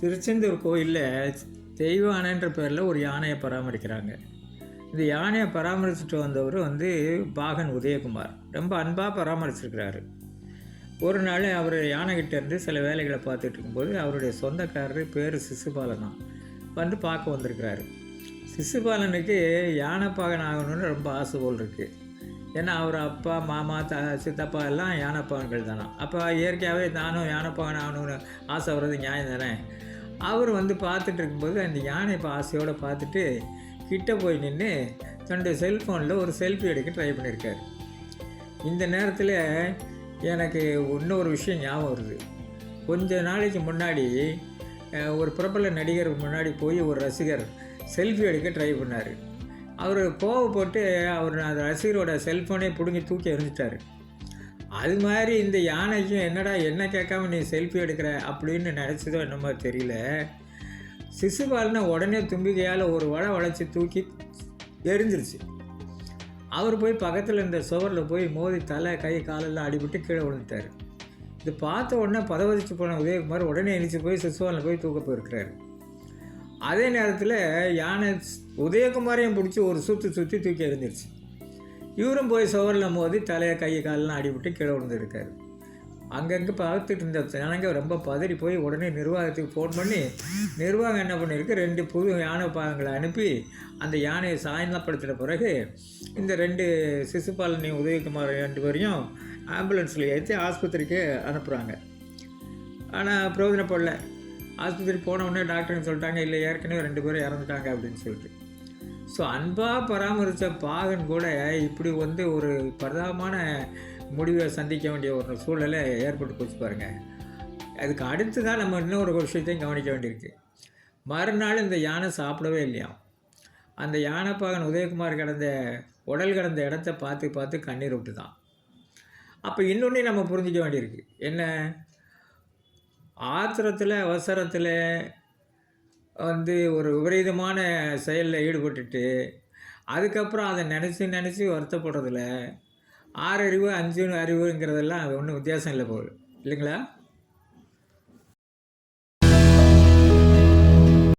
திருச்செந்தூர் கோயிலில் தெய்வானைன்ற பேரில் ஒரு யானையை பராமரிக்கிறாங்க. இந்த யானையை பராமரிச்சுட்டு வந்தவர் வந்து பாகன் உதயகுமார். ரொம்ப அன்பாக பராமரிச்சிருக்கிறாரு. ஒரு நாள் அவர் யானைகிட்ட இருந்து சில வேலைகளை பார்த்துட்டு இருக்கும்போது அவருடைய சொந்தக்காரர் பேர் சிசுபாலனா வந்து பார்க்க வந்திருக்கிறாரு. சிசுபாலனுக்கு யானை பாகன் ஆகணும்னு ரொம்ப ஆசை போல் இருக்குது ஏன்னா அவர் அப்பா மாமா த சித்தப்பா எல்லாம் யானைப்பாகன்கள் தானே. அப்போ இயற்கையாகவே நானும் யானைப்பவன் ஆகணும்னு ஆசை வர்றது நியாயம் தானே? அவர் வந்து பார்த்துட்டு இருக்கும்போது அந்த யானை இப்போ ஆசையோடு பார்த்துட்டு கிட்ட போய் நின்று தன்னுடைய செல்ஃபோனில் ஒரு செல்ஃபி எடுக்க ட்ரை பண்ணியிருக்காரு இந்த நேரத்தில் எனக்கு இன்னொரு விஷயம் ஞாபகம் வருது. கொஞ்ச நாளைக்கு முன்னாடி ஒரு பிரபல நடிகருக்கு முன்னாடி போய் ஒரு ரசிகர் செல்ஃபி எடுக்க ட்ரை பண்ணார். அவர் கோவப்பட்டு அவர் அந்த ரசிகரோட செல்ஃபோனே பிடுங்கி தூக்கி எறிஞ்சிட்டாரு. அது மாதிரி இந்த யானைக்கும் என்னடா என்ன கேட்காம நீ செல்ஃபி எடுக்கிற அப்படின்னு நினச்சதோ என்னமோ தெரியல. சிசுபாலனை உடனே தும்பிக்கையால் ஒரு வடை வளைச்சி தூக்கி எரிஞ்சிருச்சு அவர் போய் பக்கத்தில் இருந்த சுவரில் போய் மோதி தலை கை காலெல்லாம் அடிபட்டு கீழே விழுந்துட்டார். இது பார்த்த உடனே பதவதிச்சு போன உதயகுமார் உடனே எழுச்சி போய் சிசுவாலில் போய் தூக்க போயிருக்கிறாரு. அதே நேரத்தில் யானை உதயகுமாரையும் பிடிச்சி ஒரு சுற்றி சுற்றி தூக்கி எறிஞ்சிருச்சு. இவரும் போய் சுவரில் மோதி தலையை கை காலெல்லாம் அடிபட்டு கீழே விழுந்துருக்காரு. அங்கங்கே பார்த்துட்டு இருந்த ஜனங்க ரொம்ப பதறி போய் உடனே நிர்வாகத்துக்கு ஃபோன் பண்ணி நிர்வாகம் என்ன பண்ணியிருக்கு ரெண்டு புது யானை பாகங்களை அனுப்பி அந்த யானையை சாயந்தப்படுத்தின பிறகு இந்த ரெண்டு சிசுபாலனி உதயகுமார் ரெண்டு பேரையும் ஆம்புலன்ஸில் ஏற்றி ஆஸ்பத்திரிக்கு அனுப்புகிறாங்க ஆனால் பிரயோஜனப்படல. ஆஸ்பத்திரி போன உடனே டாக்டர்னு சொல்லிட்டாங்க இல்லை ஏற்கனவே ரெண்டு பேரும் இறந்துட்டாங்க அப்படின்னு சொல்லிட்டு. ஸோ அன்பாக பராமரித்த பாகன் கூட இப்படி வந்து ஒரு பிரதானமான முடிவை சந்திக்க வேண்டிய ஒரு சூழ்நிலை ஏற்பட்டு போச்சு பாருங்கள் அதுக்கு அடுத்து தான் நம்ம இன்னொரு விஷயத்தையும் கவனிக்க வேண்டியிருக்கு. மறுநாள் இந்த யானை சாப்பிடவே இல்லையாம். அந்த யானைப்பாகன் உதயகுமார் கிடந்த உடல் கிடந்த இடத்த பார்த்து பார்த்து கண்ணீர் விட்டு தான் அப்போ இன்னொன்று நம்ம புரிஞ்சிக்க வேண்டியிருக்கு. என்ன? ஆத்திரத்தில் அவசரத்தில் வந்து ஒரு விபரீதமான செயலில் ஈடுபட்டுட்டு அதுக்கப்புறம் அதை நினச்சி நினச்சி வருத்தப்படுறதுல ஆறு அறிவு அஞ்சு அறிவுங்கிறதெல்லாம் ஒன்றும் வித்தியாசம் இல்லை போகுது இல்லைங்களா?